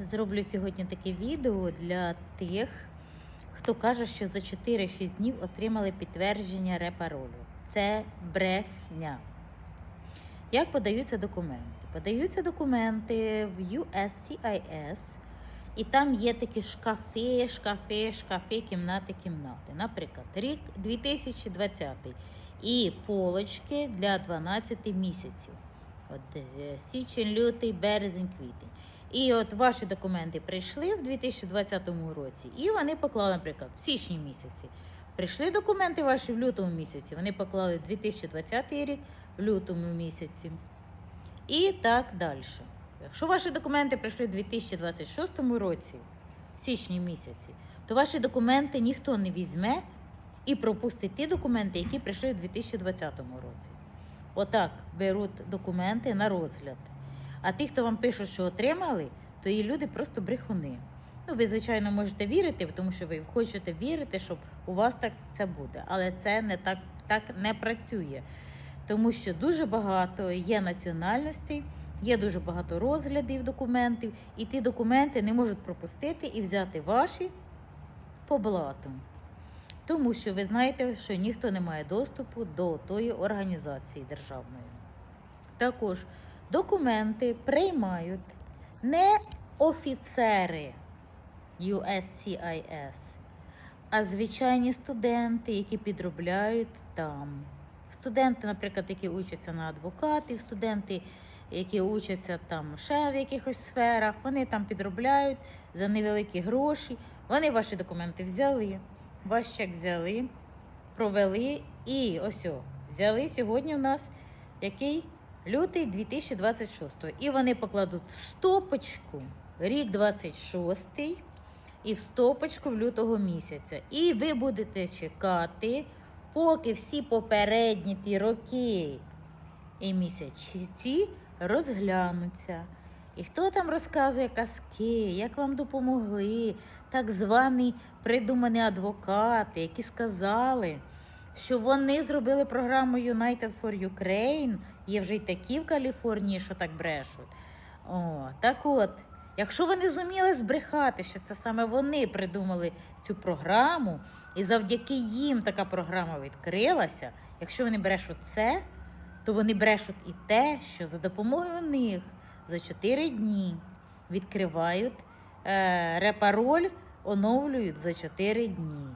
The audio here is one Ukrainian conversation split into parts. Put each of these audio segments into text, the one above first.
Зроблю сьогодні таке відео для тих, хто каже, що за 4-6 днів отримали підтвердження репаролю. Це брехня. Як подаються документи? Подаються документи в USCIS, і там є такі шкафи, шкафи, шкафи, кімнати, кімнати. Наприклад, рік 2020 і полочки для 12 місяців. От січень, лютий, березень, квітень. І от ваші документи прийшли в 2020 році, і вони поклали, наприклад, в січні місяці. Прийшли документи ваші в лютому місяці. Вони поклали 2020 рік в лютому місяці. І так далі. Якщо ваші документи прийшли в 2026 році, в січні місяці, то ваші документи ніхто не візьме і пропустить ті документи, які прийшли в 2020 році. Отак беруть документи на розгляд. А ті, хто вам пишуть, що отримали, то і люди просто брехуни. Ну, ви, звичайно, можете вірити, тому що ви хочете вірити, щоб у вас так це буде. Але це не так, так не працює. Тому що дуже багато є національностей, є дуже багато розглядів документів, і ті документи не можуть пропустити і взяти ваші по блату. Тому що ви знаєте, що ніхто не має доступу до тої організації державної. Також документи приймають не офіцери USCIS, а звичайні студенти, які підробляють там. Студенти, наприклад, які учаться на адвокатів, студенти, які учаться там ще в якихось сферах, вони там підробляють за невеликі гроші. Вони ваші документи взяли, ваш чек взяли, провели і ось о, взяли сьогодні у нас який лютий 2026. І вони покладуть в стопочку рік 26 і в стопочку в лютого місяця. І ви будете чекати, поки всі попередні ті роки і місяці розглянуться. І хто там розказує казки, як вам допомогли так звані придумані адвокати, які сказали, що вони зробили програму United for Ukraine. Є вже й такі в Каліфорнії, що так брешуть. О, так от, якщо вони зуміли збрехати, що це саме вони придумали цю програму, і завдяки їм така програма відкрилася, якщо вони брешуть це, то вони брешуть і те, що за допомогою них за 4 дні відкривають е, репароль, оновлюють за 4 дні.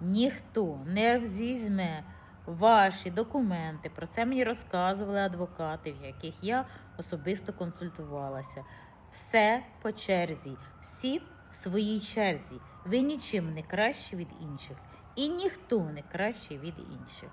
Ніхто не взізьме ваші документи. Про це мені розказували адвокати, в яких я особисто консультувалася. Все по черзі, всі в своїй черзі. Ви нічим не кращі від інших, і ніхто не кращий від інших.